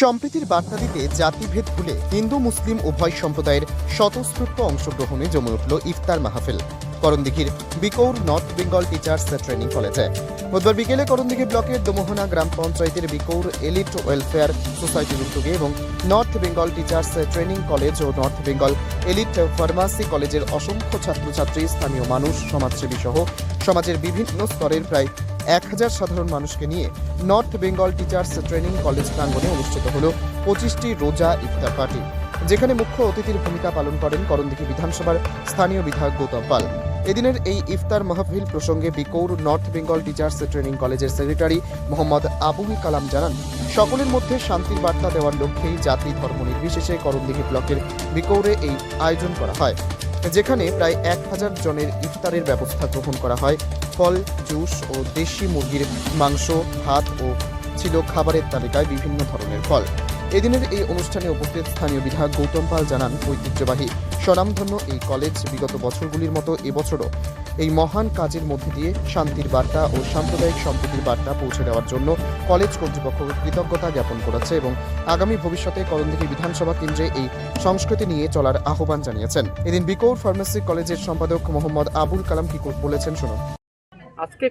সম্প্রীতির বার্তা দিতে জাতিভেদ ভুলে হিন্দু, মুসলিম, উভয় সম্প্রদায়ের স্বতঃস্ফূর্ত অংশগ্রহণে জমে উঠল ইফতার মাহফিল। করণদিঘির Bikor North Bengal Teachers Training কলেজে। বুধবার বিকেলে করণদিঘি ব্লকের দমোহনা গ্রাম পঞ্চায়েতের বিকৌর এলিট ওয়েলফেয়ার সোসাইটির উদ্যোগে এবং North Bengal Teachers Training College ও নর্থ বেঙ্গল এলিট ফার্মাসি কলেজের অসংখ্য ছাত্রছাত্রী, স্থানীয় মানুষ, সমাজসেবী সহ সমাজের বিভিন্ন স্তরের প্রায় এক হাজার সাধারণ মানুষকে নিয়ে North Bengal Teachers Training College প্রাঙ্গণে অনুষ্ঠিত হল পঁচিশটি রোজা ইফতার পার্টি, যেখানে মুখ্য অতিথির ভূমিকা পালন করেন করণদিঘি বিধানসভার স্থানীয় বিধায়ক গৌতম পাল। এদিনের এই ইফতার মাহফিল প্রসঙ্গে Bikor North Bengal Teachers Training কলেজের সেক্রেটারি মোহাম্মদ আবুল কালাম জানান, সকলের মধ্যে শান্তির বার্তা দেওয়ার লক্ষ্যেই জাতি ধর্ম নির্বিশেষে করণদিঘি ব্লকের বিকৌরে এই আয়োজন করা হয়। যেখানে প্রায় এক হাজার জনের ইফতারের ব্যবস্থা গ্রহণ করা হয়। ফল, জুস ও দেশি মুরগির মাংস, ভাত ও ছিল খাবারের তালিকায় বিভিন্ন ধরনের ফল। এদিনের এই অনুষ্ঠানে উপস্থিত স্থানীয় বিধায়ক গৌতম পাল জানান, ঐতিহ্যবাহী স্বনামধন্য এই কলেজ বিগত বছরগুলির মতো এবছরও এই মহান কাজের মধ্যে দিয়ে শান্তির বার্তা ও সাম্প্রদায়িক সম্প্রীতির বার্তা পৌঁছে দেওয়ার জন্য কলেজ কর্তৃপক্ষকে কৃতজ্ঞতা জ্ঞাপন করেছে এবং আগামী ভবিষ্যতে করণদিঘি বিধানসভা কেন্দ্রে এই সংস্কৃতি নিয়ে চলার আহ্বান জানিয়েছেন। এদিন বিকৌর ফার্মেসি কলেজের সম্পাদক মোহাম্মদ আবুল কালাম কি বলেছেন শুনুন। আজকে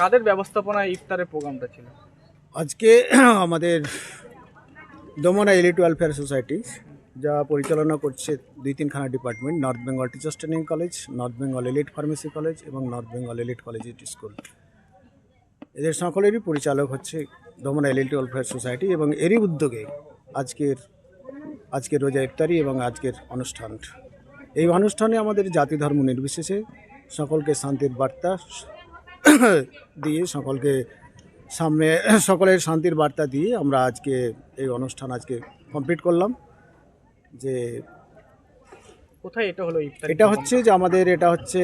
কাদের ব্যবস্থাপনায় ইফতারের প্রোগ্রামটা ছিল? আজকে আমাদের দমনা এলিট ওয়েলফেয়ার সোসাইটি যা পরিচালনা করছে দুই তিনখানা department, North Bengal Teachers Training College, North Bengal Elite Pharmacy College এবং North Bengal Elite Collegiate School. এদের সকলেরই পরিচালক হচ্ছে দমনা এলিট ওয়েলফেয়ার সোসাইটি এবং এরই উদ্যোগে আজকের আজকের রোজা ইফতারি এবং আজকের অনুষ্ঠান। এই অনুষ্ঠানে আমাদের জাতি ধর্ম নির্বিশেষে সকলকে শান্তির বার্তা দিয়ে সকলকে সামনে, সকলের শান্তির বার্তা দিয়ে আমরা আজকে এই অনুষ্ঠান আজকে কমপ্লিট করলাম। যে কোথায় এটা হলো এটা হচ্ছে যে আমাদের এটা হচ্ছে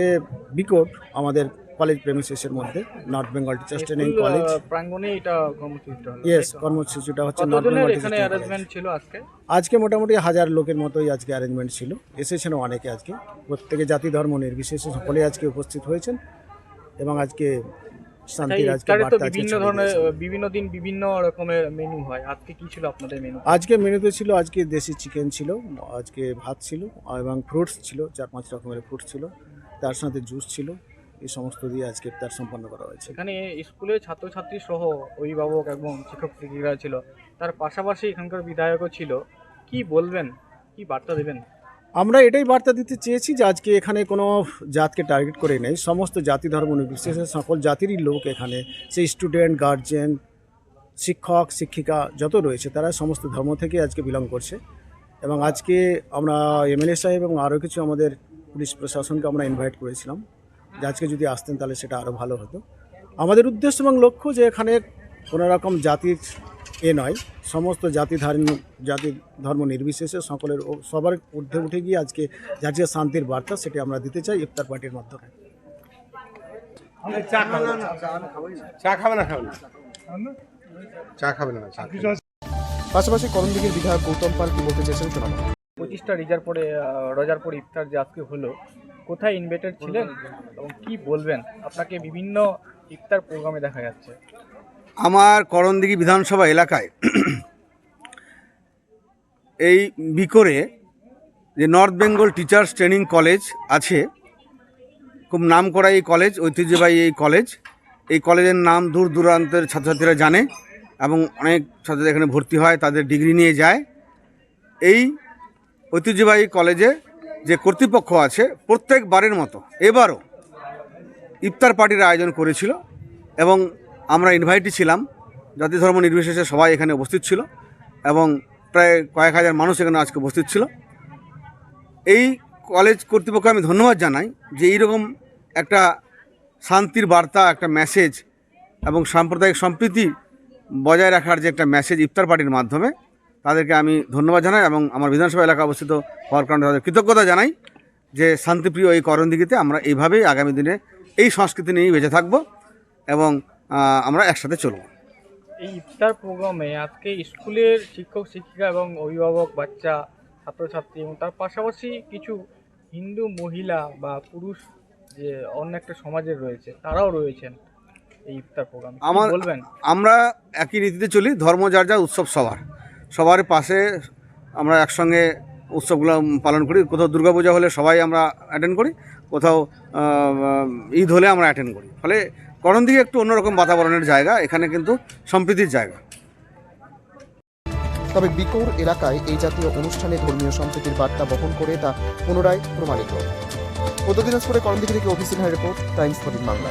বিকোট আমাদের কলেজ প্রেমিসেসের মধ্যে North Bengal Teachers Training College প্রাঙ্গণে এটা কর্মসূচিটা হলো ইয়েস কর্মসূচিটা হচ্ছে নর্থ বেঙ্গল এখানে অ্যারেঞ্জমেন্ট ছিল আজকে? আজকে মোটামুটি হাজার লোকের মতোই আজকে অ্যারেঞ্জমেন্ট ছিল এসেছেন অনেকে আজকে। প্রত্যেকে জাতি ধর্ম নির্বিশেষে সকলে আজকে উপস্থিত হয়েছেন এবং আজকে শান্তির আজকে ইফতারে তো বিভিন্ন ধরনের বিভিন্ন দিন বিভিন্ন রকমের মেনু হয়। আজকে কি ছিল আপনাদের মেনু আজকে মেনুতে ছিল আজকে দেশি চিকেন ছিল আজকে ভাত ছিল এবং ফ্রুটস ছিল চার পাঁচ রকমের ফ্রুটস ছিল তার সাথে জুস ছিল এই সমস্ত দিয়ে আজকে তার সম্পন্ন করা হয়েছে। এখানে স্কুলের ছাত্রছাত্রী সহ অভিভাবক এবং শিক্ষক শিক্ষিকা ছিল। তার পাশাপাশি এখানকার বিধায়কও ছিল। কি বলবেন? কি বার্তা দেবেন? আমরা এটাই বার্তা দিতে চেয়েছি যে আজকে এখানে কোনো জাতকে টার্গেট করে নেই। সমস্ত জাতি, ধর্ম নির্বিশেষে সকল জাতিরই লোক এখানে। সেই স্টুডেন্ট গার্জেন শিক্ষক, শিক্ষিকা যত রয়েছে, তারা সমস্ত ধর্ম থেকে আজকে বিলং করছে। এবং আজকে আমরা এমএলএ সাহেব এবং আরও কিছু আমাদের পুলিশ প্রশাসনকে আমরা ইনভাইট করেছিলাম। যে আজকে যদি আসতেন, তাহলে সেটা আরও ভালো হতো। আমাদের উদ্দেশ্য এবং লক্ষ্য যে এখানে কোনো রকম জাতির এ নয় সমস্ত জাতি ধর্ম জাতি ধর্ম নির্বিশেষে সকলের সবার ঊর্ধ্বে উঠে গিয়ে আজকে যার যে শান্তির বার্তা সেটি আমরা দিতে চাই ইফতার পার্টির মাধ্যমে। চা খাবে না। খাবে না চা খাবে না চা খাবে না। পাশাপাশি করণদিঘির বিধায়ক গৌতম পাল কি বলতে চেয়েছেন শোনাবো। পঁচিশটা রিজার পরে রোজার পরে ইফতার যে আজকে হলো কোথায় ইনভাইটেড ছিলেন এবং কি বলবেন? আপনাকে বিভিন্ন ইফতার প্রোগ্রামে দেখা যাচ্ছে। আমার করণদিঘি বিধানসভা এলাকায় এই বিকরে যে North Bengal Teachers Training College আছে, খুব নাম করা এই কলেজ ঐতিহ্যবাহী এই কলেজ এই কলেজের নাম দূর দূরান্তের ছাত্রছাত্রীরা জানে এবং অনেক ছাত্রছাত্রী এখানে ভর্তি হয়, তাদের ডিগ্রি নিয়ে যায়। এই ঐতিহ্যবাহী কলেজে যে কর্তৃপক্ষ আছে, প্রত্যেকবারের মতো, এবারও ইফতার পার্টির আয়োজন করেছিল এবং আমরা ইনভাইটই ছিলাম। জাতি ধর্ম নির্বিশেষে সবাই এখানে উপস্থিত ছিল এবং প্রায় কয়েক হাজার মানুষ এখানে আজকে উপস্থিত ছিল। এই কলেজ কর্তৃপক্ষকে আমি ধন্যবাদ জানাই যে এইরকম একটা শান্তির বার্তা, একটা মেসেজ এবং সাম্প্রদায়িক সম্প্রীতি বজায় রাখার যে একটা মেসেজ ইফতার পার্টির মাধ্যমে, তাদেরকে আমি ধন্যবাদ জানাই এবং আমার বিধানসভা এলাকা অবস্থিত হওয়ার কারণে তাদের কৃতজ্ঞতা জানাই যে শান্তিপ্রিয় এই করণদিঘিতে আমরা এইভাবেই আগামী দিনে এই সংস্কৃতি নিয়েই বেঁচে থাকব এবং আমরা একসাথে চলবো। এই ইফতার প্রোগ্রামে আজকে স্কুলের শিক্ষক শিক্ষিকা এবং অভিভাবক বাচ্চা ছাত্রছাত্রী এবং তার পাশাপাশি কিছু হিন্দু মহিলা বা পুরুষ যে অন্য একটা সমাজের রয়েছে তারাও রয়েছেন এই ইফতার প্রোগ্রামে। আমার- বলবেন? আমরা একই রীতিতে চলি ধর্ম যার যার উৎসব সবার। সবার পাশে আমরা একসঙ্গে উৎসবগুলো পালন করি। কোথাও দুর্গাপূজা হলে সবাই আমরা অ্যাটেন্ড করি কোথাও ঈদ হলে আমরা অ্যাটেন্ড করি। ফলে করণদিঘি একটু অন্যরকম বাতাবরণের জায়গা, এখানে কিন্তু সম্প্রীতির জায়গা। তবে বিকোর এলাকায় এই জাতীয় অনুষ্ঠানে ধর্মীয় সম্প্রীতির বার্তা বহন করে তা পুনরায় প্রমাণিত। উত্তর দিনাজপুরে করণদিঘি থেকে অফিসিয়াল রিপোর্ট, টাইমস ফরিন বাংলা।